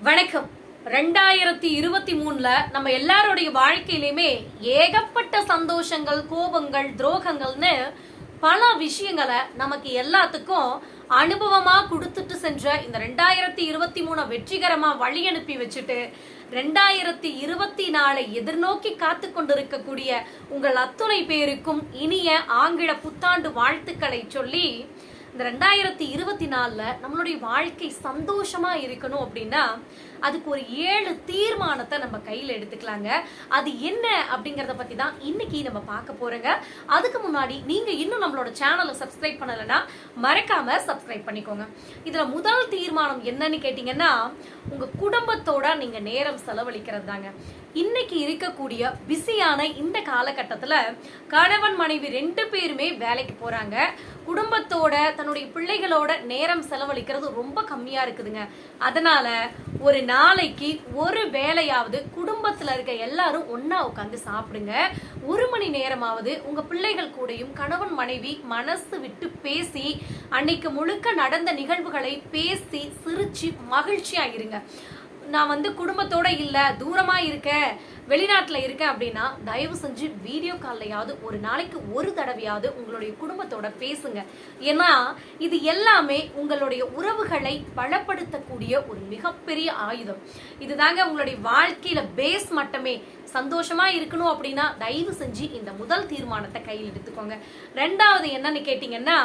வணக்கம். ரெண்டாயிரத்தி இருபத்தி மூணுல நம்ம எல்லாருடைய வாழ்க்கையிலுமே ஏகப்பட்ட சந்தோஷங்கள் கோபங்கள் துரோகங்கள்னு பல விஷயங்களை நமக்கு எல்லாத்துக்கும் அனுபவமா கொடுத்துட்டு சென்ற இந்த ரெண்டாயிரத்தி இருபத்தி மூணு வெற்றிகரமா வழி அனுப்பி வச்சுட்டு ரெண்டாயிரத்தி இருபத்தி நாலை எதிர்நோக்கி காத்து கொண்டிருக்கக்கூடிய உங்கள் அத்துணை பேருக்கும் இனிய ஆங்கில புத்தாண்டு வாழ்த்துக்களை சொல்லி இந்த ரெண்டாயிரத்தி இருபத்தி நாலில் நம்மளுடைய வாழ்க்கை சந்தோஷமா இருக்கணும் அப்படின்னா அதுக்கு ஒரு ஏழு தீர்மானத்தை நம்ம கையில் எடுத்துக்கலாங்க. அது என்ன அப்படிங்கிறத பத்தி தான் இன்னைக்கு நம்ம பார்க்க போறோங்க. அதுக்கு முன்னாடி நீங்க இன்னும் நம்மளோட சேனலை சப்ஸ்கிரைப் பண்ணலைன்னா மறக்காம சப்ஸ்கிரைப் பண்ணிக்கோங்க. இதுல முதல் தீர்மானம் என்னன்னு கேட்டீங்கன்னா உங்க குடும்பத்தோட நீங்க நேரம் செலவழிக்கிறது தாங்க இன்னைக்கு இருக்கக்கூடிய பிஸியான இந்த காலகட்டத்தில் கணவன் மனைவி ரெண்டு பேருமே வேலைக்கு போறாங்க. குடும்பத்தோட தன்னுடைய பிள்ளைகளோட நேரம் செலவழிக்கிறது ரொம்ப கம்மியா இருக்குதுங்க. அதனால ஒரு நாளைக்கு ஒரு வேலையாவது குடும்பத்துல இருக்க எல்லாரும் ஒன்றா உட்காந்து சாப்பிடுங்க. ஒரு மணி நேரமாவது உங்க பிள்ளைகள் கூடயும் கணவன் மனைவி மனசு விட்டு பேசி அன்னைக்கு முழுக்க நடந்த நிகழ்வுகளை பேசி சிரிச்சு மகிழ்ச்சியா இருங்க. நான் வந்து குடும்பத்தோட இல்லை தூரமாக இருக்கேன் வெளிநாட்டில் இருக்கேன் அப்படின்னா தயவு செஞ்சு வீடியோ கால்லையாவது ஒரு நாளைக்கு ஒரு தடவையாவது உங்களுடைய குடும்பத்தோட பேசுங்க. ஏன்னா இது எல்லாமே உங்களுடைய உறவுகளை பலப்படுத்தக்கூடிய ஒரு மிகப்பெரிய ஆயுதம். இதுதாங்க உங்களுடைய வாழ்க்கையில பேஸ் மட்டுமே. சந்தோஷமா இருக்கணும் அப்படின்னா தயவு செஞ்சு இந்த முதல் தீர்மானத்தை கையில் எடுத்துக்கோங்க. ரெண்டாவது என்னன்னு கேட்டீங்கன்னா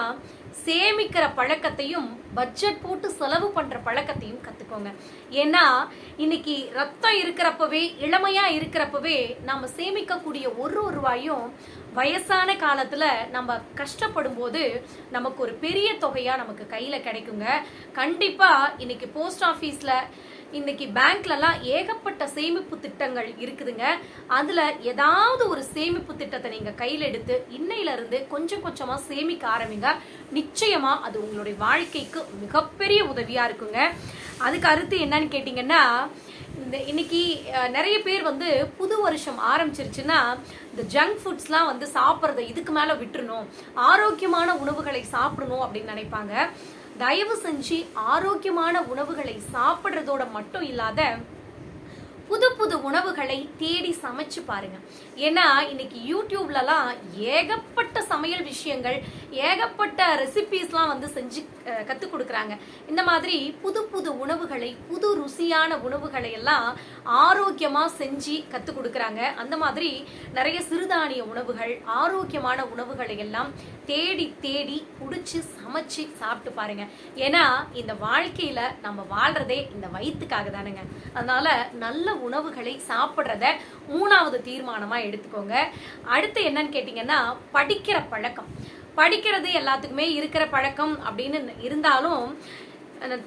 சேமிக்கிற பழக்கத்தையும் பட்ஜெட் போட்டு செலவு பண்ற பழக்கத்தையும் கத்துக்கோங்க. ஏன்னா இன்னைக்கு ரத்தம் இருக்கிறப்பவே இளமையா இருக்கிறப்பவே நம்ம சேமிக்கக்கூடிய ஒரு ரூபாயும் வயசான காலத்துல நம்ம கஷ்டப்படும் போது நமக்கு ஒரு பெரிய தொகையா நமக்கு கையில கிடைக்குங்க. கண்டிப்பா இன்னைக்கு போஸ்ட் ஆஃபீஸில் இன்னைக்கு பேங்க்லலாம் ஏகப்பட்ட சேமிப்பு திட்டங்கள் இருக்குதுங்க. அதுல ஏதாவது ஒரு சேமிப்பு திட்டத்தை நீங்க கையில் எடுத்து இன்னையில இருந்து கொஞ்சம் கொஞ்சமா சேமிக்க ஆரம்பிங்க. நிச்சயமா அது உங்களுடைய வாழ்க்கைக்கு மிகப்பெரிய உதவியா இருக்குங்க. அதுக்கு அடுத்து என்னன்னு கேட்டீங்கன்னா இந்த இன்னைக்கு நிறைய பேர் வந்து புது வருஷம் ஆரம்பிச்சிருச்சுன்னா இந்த ஜங்க் ஃபுட்ஸ்லாம் வந்து சாப்பிட்றத இதுக்கு மேலே விட்டுறணும். ஆரோக்கியமான உணவுகளை சாப்பிடணும் அப்படின்னு நினைப்பாங்க. தயவு செஞ்சு ஆரோக்கியமான உணவுகளை சாப்பிட்றதோட மட்டும் இல்லாத புது புது உணவுகளை தேடி சமைச்சு பாருங்க. ஏன்னா இன்னைக்கு யூடியூப்லலாம் ஏகப்பட்ட சமையல் விஷயங்கள் ஏகப்பட்ட ரெசிபீஸ்லாம் வந்து செஞ்சு கற்றுக் கொடுக்குறாங்க. இந்த மாதிரி புது புது உணவுகளை புது ருசியான உணவுகளை எல்லாம் ஆரோக்கியமாக செஞ்சு கற்றுக் கொடுக்குறாங்க. அந்த மாதிரி நிறைய சிறுதானிய உணவுகள் ஆரோக்கியமான உணவுகளை எல்லாம் தேடி தேடி பிடிச்சி சமைச்சு சாப்பிட்டு பாருங்க. ஏன்னா இந்த வாழ்க்கையில நம்ம வாழ்றதே இந்த வயிற்றுக்காக தானுங்க. அதனால நல்ல உணவுகளை சாப்பிட்றத மூணாவது தீர்மானமாக எடுத்துக்கோங்க. அடுத்து என்னன்னு கேட்டிங்கன்னா படிக்கிற பழக்கம். படிக்கிறது எல்லாத்துக்குமே இருக்கிற பழக்கம் அப்படின்னு இருந்தாலும்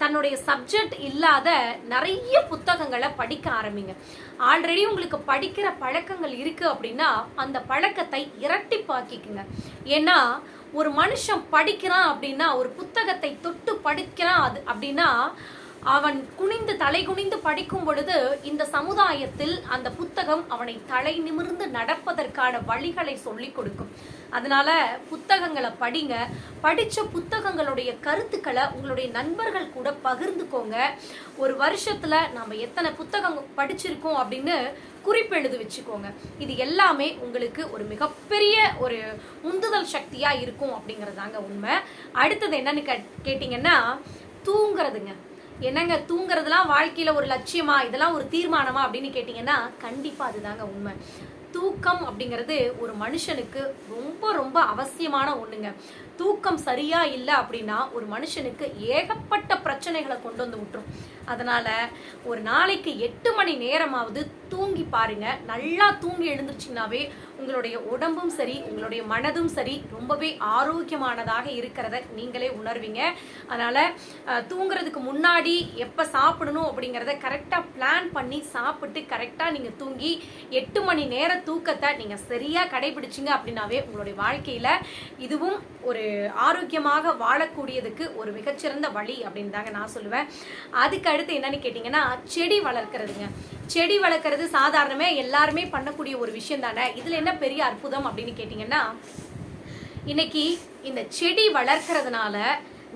தன்னுடைய சப்ஜெக்ட் இல்லாத நிறைய புத்தகங்களை படிக்க ஆரம்பிங்க. ஆல்ரெடி உங்களுக்கு படிக்கிற பழக்கங்கள் இருக்கு அப்படின்னா அந்த பழக்கத்தை இரட்டிப்பாக்கிக்குங்க. ஏன்னா ஒரு மனுஷன் படிக்கிறான் அப்படின்னா ஒரு புத்தகத்தை தொட்டு படிக்கிறான் அது அப்படின்னா அவன் குனிந்து தலை குனிந்து படிக்கும் பொழுது இந்த சமுதாயத்தில் அந்த புத்தகம் அவனை தலை நிமிர்ந்து நடப்பதற்கான வழிகளை சொல்லிக் கொடுக்கும். அதனால புத்தகங்களை படிங்க. படிச்ச புத்தகங்களுடைய கருத்துக்களை உங்களுடைய நண்பர்கள் கூட பகிர்ந்துக்கோங்க. ஒரு வருஷத்துல நாம எத்தனை புத்தகம் படிச்சிருக்கோம் அப்படின்னு குறிப்பெழுது வச்சுக்கோங்க. இது எல்லாமே உங்களுக்கு ஒரு மிகப்பெரிய ஒரு உந்துதல் சக்தியா இருக்கும் அப்படிங்கறதாங்க உண்மை. அடுத்தது என்னன்னு கேட்- கேட்டீங்கன்னா தூங்குறதுங்க. என்னங்க தூங்குறதுலாம் வாழ்க்கையில ஒரு லட்சியமா இதெல்லாம் ஒரு தீர்மானமா அப்படின்னு கேட்டீங்கன்னா கண்டிப்பா அதுதாங்க உண்மை. தூக்கம் அப்படிங்கிறது ஒரு மனுஷனுக்கு ரொம்ப ரொம்ப அவசியமான ஒண்ணுங்க. தூக்கம் சரியா இல்லை அப்படின்னா ஒரு மனுஷனுக்கு ஏகப்பட்ட பிரச்சனைகளை கொண்டு வந்து விட்டுரும். அதனால ஒரு நாளைக்கு எட்டு மணி நேரமாவது தூங்கி பாருங்க. நல்லா தூங்கி எழுந்திருச்சிங்கனாவே உங்களுடைய உடம்பும் சரி உங்களுடைய மனதும் சரி ரொம்பவே ஆரோக்கியமானதாக இருக்கிறத நீங்களே உணர்வீங்க. அதனால தூங்குறதுக்கு முன்னாடி எப்போ சாப்பிடணும் அப்படிங்கிறத கரெக்டாக பிளான் பண்ணி சாப்பிட்டு கரெக்டாக நீங்கள் தூங்கி எட்டு மணி நேர தூக்கத்தை நீங்கள் சரியாக கடைபிடிச்சிங்க அப்படின்னாவே உங்களுடைய வாழ்க்கையில் இதுவும் ஒரு ஆரோக்கியமாக வாழக்கூடியதுக்கு ஒரு மிகச்சிறந்த வழி அப்படின்னு தாங்க நான் சொல்லுவேன். அதுக்கு அடுத்து என்னன்னு கேட்டிங்கன்னா செடி வளர்க்கறதுங்க. செடி வளர்க்குறது சாதாரணமே எல்லாருமே பண்ணக்கூடிய ஒரு விஷயம் தானே? இதில் என்ன பெரிய அற்புதம் அப்படின்னு கேட்டிங்கன்னா இன்னைக்கு இந்த செடி வளர்க்கறதுனால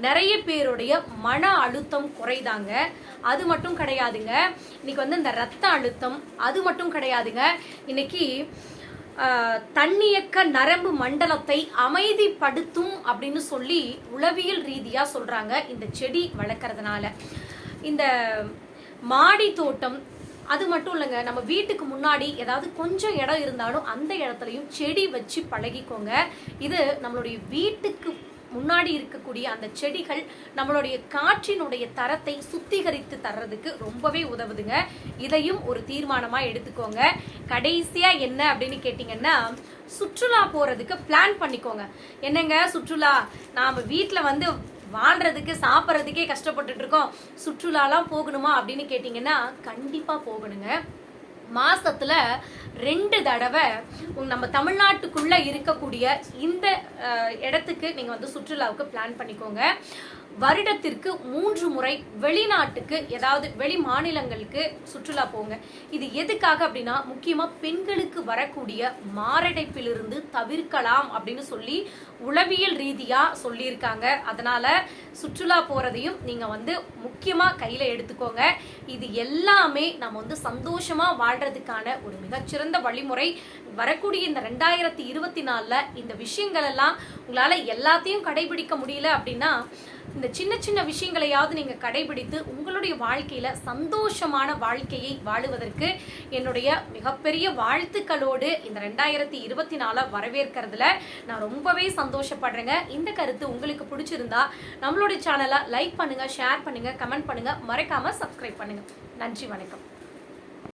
நிறைய பேருடைய மன அழுத்தம் குறைதாங்க. அது மட்டும் கிடையாதுங்க. இன்னைக்கு வந்து இந்த ரத்த அழுத்தம் அது மட்டும் கிடையாதுங்க. இன்னைக்கு தண்ணியக்க தன்னியக்க நரம்பு மண்டலத்தை அமைதிப்படுத்தும் அப்படின்னு சொல்லி உளவியல் ரீதியாக சொல்கிறாங்க இந்த செடி வளர்க்குறதுனால. இந்த மாடி தோட்டம் அது மட்டும் இல்லைங்க நம்ம வீட்டுக்கு முன்னாடி ஏதாவது கொஞ்சம் இடம் இருந்தாலும் அந்த இடத்துலையும் செடி வச்சு பழகிக்கோங்க. இது நம்மளுடைய வீட்டுக்கு முன்னாடி இருக்கக்கூடிய அந்த செடிகள் நம்மளுடைய காற்றினுடைய தரத்தை சுத்திகரித்து தர்றதுக்கு ரொம்பவே உதவுதுங்க. இதையும் ஒரு தீர்மானமா எடுத்துக்கோங்க. கடைசியா என்ன அப்படின்னு கேட்டிங்கன்னா சுற்றுலா போறதுக்கு பிளான் பண்ணிக்கோங்க. என்னங்க சுற்றுலா? நாம வீட்டில் வந்து வாழ்றதுக்கு சாப்பிட்றதுக்கே கஷ்டப்பட்டுட்டு இருக்கோம் சுற்றுலாலாம் போகணுமா அப்படின்னு கேட்டிங்கன்னா கண்டிப்பா போகணுங்க. மாசத்துல ரெண்டு தடவை நம்ம தமிழ்நாட்டுக்குள்ள இருக்கக்கூடிய இந்த இடத்துக்கு நீங்க வந்து சுற்றுலாவுக்கு பிளான் பண்ணிக்கோங்க. வருடத்திற்கு மூன்று முறை வெளிநாட்டுக்கு ஏதாவது வெளி மாநிலங்களுக்கு சுற்றுலா போங்க. இது எதுக்காக அப்படின்னா முக்கியமா பெண்களுக்கு வரக்கூடிய மாரடைப்பிலிருந்து தவிர்க்கலாம் அப்படின்னு சொல்லி உளவியல் ரீதியா சொல்லியிருக்காங்க. அதனால சுற்றுலா போறதையும் நீங்க வந்து முக்கியமா கையில எடுத்துக்கோங்க. இது எல்லாமே நம்ம வந்து சந்தோஷமா வாழ்றதுக்கான ஒரு மிகச்சிறந்த சிறந்த வழிமுறை வரக்கூடிய இந்த ரெண்டாயிரத்தி இருபத்தி நாலில் இந்த விஷயங்கள் எல்லாம் உங்களால் எல்லாத்தையும் கடைபிடிக்க முடியல அப்படின்னா இந்த சின்ன சின்ன விஷயங்களையாவது நீங்கள் கடைபிடித்து உங்களுடைய வாழ்க்கையில் சந்தோஷமான வாழ்க்கையை வாழுவதற்கு என்னுடைய மிகப்பெரிய வாழ்த்துக்களோடு இந்த ரெண்டாயிரத்தி இருபத்தி நாலை வரவேற்கிறதுல நான் ரொம்பவே சந்தோஷப்படுறேங்க. இந்த கருத்து உங்களுக்கு பிடிச்சிருந்தா நம்மளுடைய சேனலை லைக் பண்ணுங்கள் ஷேர் பண்ணுங்கள் கமெண்ட் பண்ணுங்கள் மறக்காமல் சப்ஸ்கிரைப் பண்ணுங்கள் நன்றி வணக்கம்.